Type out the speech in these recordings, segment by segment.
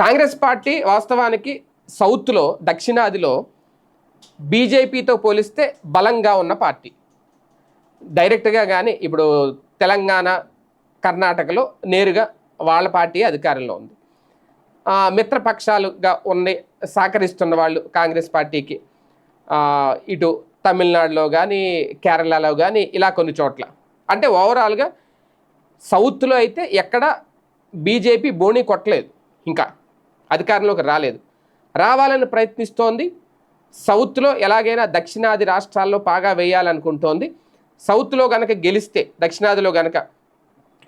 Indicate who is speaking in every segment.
Speaker 1: Congress party వాస్తవానికి సౌత్లో దక్షిణాదిలో బీజేపీతో పోలిస్తే బలంగా ఉన్న పార్టీ. డైరెక్ట్గా కానీ ఇప్పుడు తెలంగాణ కర్ణాటకలో నేరుగా వాళ్ళ పార్టీ అధికారంలో ఉంది. మిత్రపక్షాలుగా ఉండి సహకరిస్తున్న వాళ్ళు కాంగ్రెస్ పార్టీకి. ఇటు తమిళనాడులో కానీ కేరళలో కానీ ఇలా కొన్ని చోట్ల. అంటే ఓవరాల్గా సౌత్లో అయితే ఎక్కడ బీజేపీ బోణి కొట్టలేదు. ఇంకా అధికారంలోకి రాలేదు. రావాలని ప్రయత్నిస్తోంది. సౌత్లో ఎలాగైనా దక్షిణాది రాష్ట్రాల్లో పాగా వేయాలనుకుంటోంది. సౌత్లో గనక గెలిస్తే దక్షిణాదిలో గనక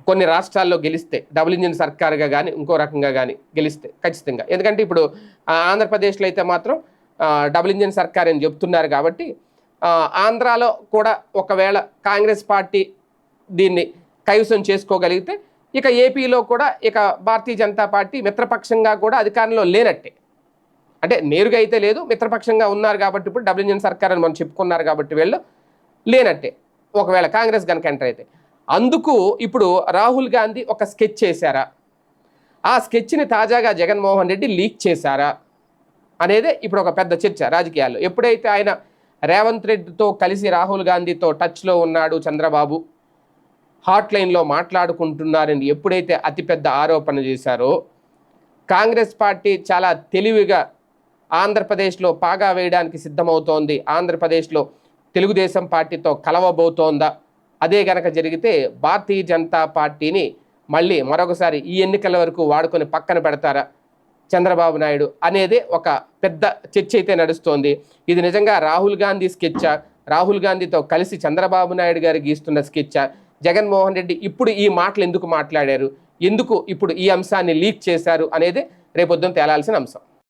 Speaker 1: కొన్ని రాష్ట్రాల్లో గెలిస్తే డబుల్ ఇంజిన్ సర్కార్గా కానీ ఇంకో రకంగా కానీ గెలిస్తే ఖచ్చితంగా. ఎందుకంటే ఇప్పుడు ఆంధ్రప్రదేశ్లో అయితే మాత్రం డబుల్ ఇంజిన్ సర్కార్ అని చెప్తున్నారు కాబట్టి ఆంధ్రాలో కూడా ఒకవేళ కాంగ్రెస్ పార్టీ దీన్ని కైవసం చేసుకోగలిగితే ఇక ఏపీలో కూడా ఇక భారతీయ జనతా పార్టీ మిత్రపక్షంగా కూడా అధికారంలో లేనట్టే. అంటే నేరుగా అయితే లేదు మిత్రపక్షంగా ఉన్నారు కాబట్టి ఇప్పుడు డబుల్ ఇంజిన్ సర్కార్ అని మనం చెప్పుకున్నారు కాబట్టి వీళ్ళు లేనట్టే. ఒకవేళ కాంగ్రెస్ కనుక ఎంటర్ అయితే. అందుకు ఇప్పుడు రాహుల్ గాంధీ ఒక స్కెచ్ చేశారా? ఆ స్కెచ్ని తాజాగా జగన్మోహన్ రెడ్డి లీక్ చేశారా? అనేదే ఇప్పుడు ఒక పెద్ద చర్చ రాజకీయాల్లో. ఎప్పుడైతే ఆయన రేవంత్ రెడ్డితో కలిసి రాహుల్ గాంధీతో టచ్లో ఉన్నాడు చంద్రబాబు హాట్ లైన్లో మాట్లాడుకుంటున్నారని ఎప్పుడైతే అతిపెద్ద ఆరోపణ చేశారో కాంగ్రెస్ పార్టీ చాలా తెలివిగా ఆంధ్రప్రదేశ్లో పాగా వేయడానికి సిద్ధమవుతోంది. ఆంధ్రప్రదేశ్లో తెలుగుదేశం పార్టీతో కలవబోతోందా? అదే గనక జరిగితే భారతీయ జనతా పార్టీని మళ్ళీ మరొకసారి ఈ ఎన్నికల వరకు వాడుకొని పక్కన పెడతారా చంద్రబాబు నాయుడు అనేది ఒక పెద్ద చర్చ అయితే నడుస్తోంది. ఇది నిజంగా రాహుల్ గాంధీ స్కెచ్చా? రాహుల్ గాంధీతో కలిసి చంద్రబాబు నాయుడు గారు గీస్తున్న స్కెచ్చా? జగన్మోహన్ రెడ్డి ఇప్పుడు ఈ మాటలు ఎందుకు మాట్లాడారు? ఎందుకు ఇప్పుడు ఈ అంశాన్ని లీక్ చేశారు? అనేది రేపొద్దున తేలాల్సిన అంశం.